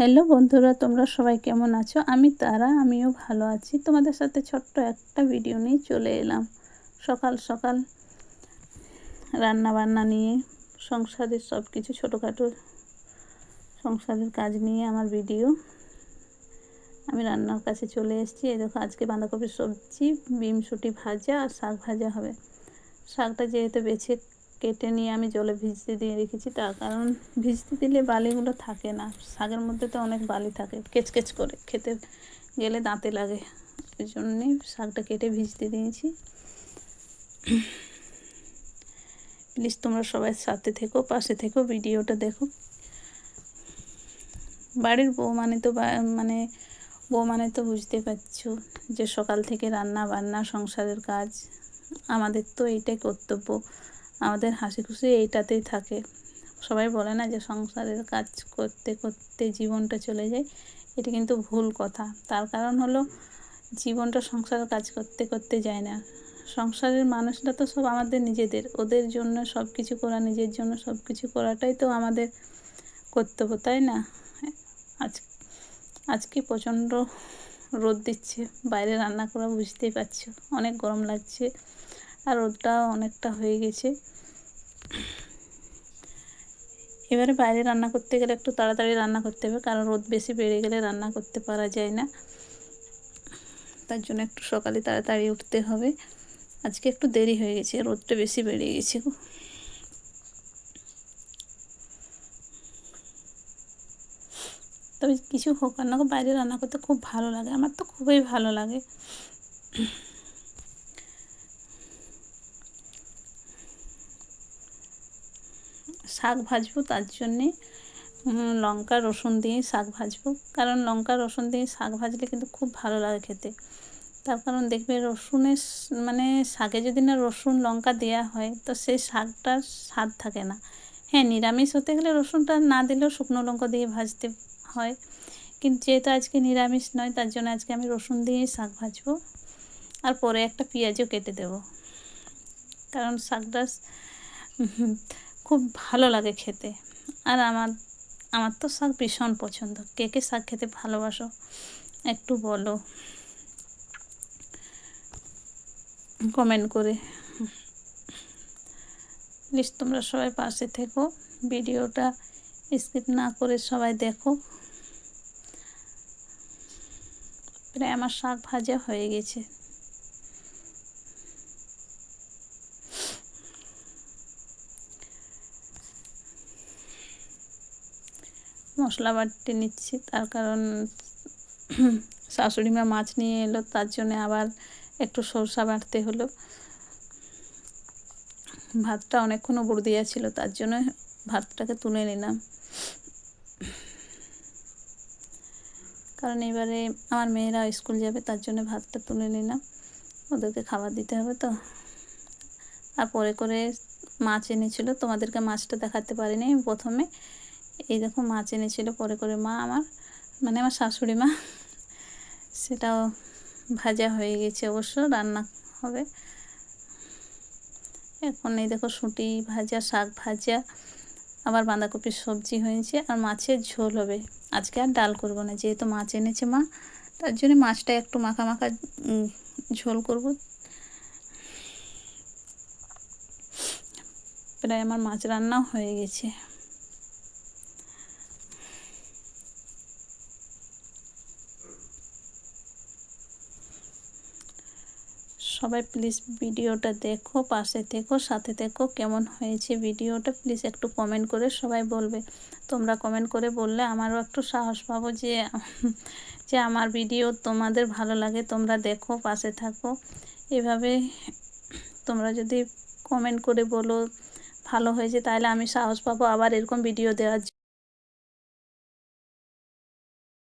Hello বন্ধুরা, তোমরা সবাই কেমন আছো? আমি তারা, আমিও ভালো আছি। তোমাদের সাথে ছোট্ট একটা ভিডিও নিয়ে চলে এলাম। সকাল সকাল রান্না বান্না নিয়ে, সংসারের সব কিছু ছোটোখাটো সংসারের কাজ নিয়ে আমার ভিডিও আমি রান্নার কাছে চলে এসেছি। এই দেখো, আজকে বাঁধাকপির সবজি বিমসুটি ভাজা আর শাক ভাজা হবে। শাকটা যেহেতু বেছে কেটে নিয়ে আমি জলে ভিজতে দিয়ে রেখেছি তার কারণ ভিজতে দিলে বালিগুলো থাকে না। শাকের মধ্যে তো অনেক বালি থাকে, কেচকেচ করে খেতে গেলে দাঁতে লাগে। ওই জন্যে শাকটা কেটে ভিজতে দিয়েছি। প্লিজ তোমরা সবাই সাথে থেকো, পাশে থেকো, ভিডিওটা দেখো। বাড়ির বউ মানে তো মানে বউ মানে তো বুঝতে পারছ যে সকাল থেকে রান্না বান্না, সংসারের কাজ, আমাদের তো এইটাই কর্তব্য। আমাদের হাসি খুশি এইটাতেই থাকে। সবাই বলে না যে সংসারের কাজ করতে করতে জীবনটা চলে যায়। এটা কিন্তু ভুল কথা। তার কারণ হলো জীবনটা সংসারের কাজ করতে করতে যায় না। সংসারের মানুষরা তো সব আমাদের নিজেদের। ওদের জন্য সব কিছু করা, নিজের জন্য সব কিছু করাটাই তো আমাদের কর্তব্য, তাই না? আজ, আজকে প্রচণ্ড রোদ দিচ্ছে। বাইরে রান্না করা বুঝতেই পারছ। অনেক গরম লাগছে। আর রোদটাও অনেকটা হয়ে গেছে। এবারে বাইরে রান্না করতে গেলে একটু তাড়াতাড়ি রান্না করতে হবে, কারণ রোদ বেশি বেড়ে গেলে রান্না করতে পারা যায় না। তার জন্য একটু সকালে তাড়াতাড়ি উঠতে হবে। আজকে একটু দেরি হয়ে গেছে, রোদটা বেশি বেড়ে গেছে তবে কিছু হোক আর রান্না বাইরে রান্না করতে খুব ভালো লাগে, আমার তো খুবই ভালো লাগে। শাক ভাজবো, তার জন্যে লঙ্কা, রসুন দিয়ে শাক ভাজবো। কারণ লঙ্কা, রসুন দিয়ে শাক ভাজলে কিন্তু খুব ভালো লাগে খেতে। তার কারণ দেখবে রসুনের মানে শাকে যদি না রসুন, লঙ্কা দেওয়া হয়, তো সেই শাকটার স্বাদ থাকে না। হ্যাঁ নিরামিষ হতে গেলে রসুনটা না দিলেও শুকনো লঙ্কা দিয়ে ভাজতে হয়। কিন্তু যেহেতু আজকে নিরামিষ নয়, তার জন্য আজকে আমি রসুন দিয়ে শাক ভাজবো। আর পরে একটা পেঁয়াজও কেটে দেব। কারণ শাকটা খুব ভালো লাগে খেতে। আর আমার আমার তো শাক ভীষণ পছন্দ। কে কে শাক খেতে ভালোবাসো, একটু বলো। কমেন্ট করে। প্লিজ তোমরা সবাই পাশে থেকো। ভিডিওটা স্কিপ না করে সবাই দেখো। প্রায় আমার শাক ভাজা হয়ে গেছে। মশলা বাটতে নিচ্ছি, তার কারণ শাশুড়ি মা মাছ নিয়ে এলো, তার জন্য আবার একটু সরষা বাটতে হলো। ভাতটা অনেকক্ষণ উপর দেওয়া ছিল, তার জন্য ভাতটাকে তুলে নিলাম। কারণ এবারে আমার মেয়েরা স্কুল যাবে, তার জন্য ভাতটা তুলে নিলাম। ওদেরকে খাবার দিতে হবে তো। আর পরে করে মাছ এনেছিল, তোমাদেরকে মাছটা দেখাতে পারিনি প্রথমে। এই দেখো মাছ এনেছিল পরে করে মা আমার মানে আমার শাশুড়ি মা। সেটাও ভাজা হয়ে গেছে অবশ্য, রান্না হবে। এখন এই দেখো শুঁটি ভাজা, শাক ভাজা, আবার বাঁধাকপির সবজি হয়েছে, আর মাছের ঝোল হবে। আজকে আর ডাল করব না, যেহেতু মাছ এনেছে মা, তার জন্য মাছটা একটু মাখা মাখা ঝোল করব। প্রায় আমার মাছ রান্নাও হয়ে গেছে। সবাই প্লিজ ভিডিওটা দেখো, পাশে থেকো, সাথে থেকো, কেমন হয়েছে ভিডিওটা প্লিজ একটু কমেন্ট করে সবাই বলবে। তোমরা কমেন্ট করে বললে আমারও একটু সাহস পাবো যে যে আমার ভিডিও তোমাদের ভালো লাগে, তোমরা দেখো, পাশে থাকো। এভাবে তোমরা যদি কমেন্ট করে বলো, ভালো হয়েছে, তাহলে আমি সাহস পাবো আবার এরকম ভিডিও দেওয়ার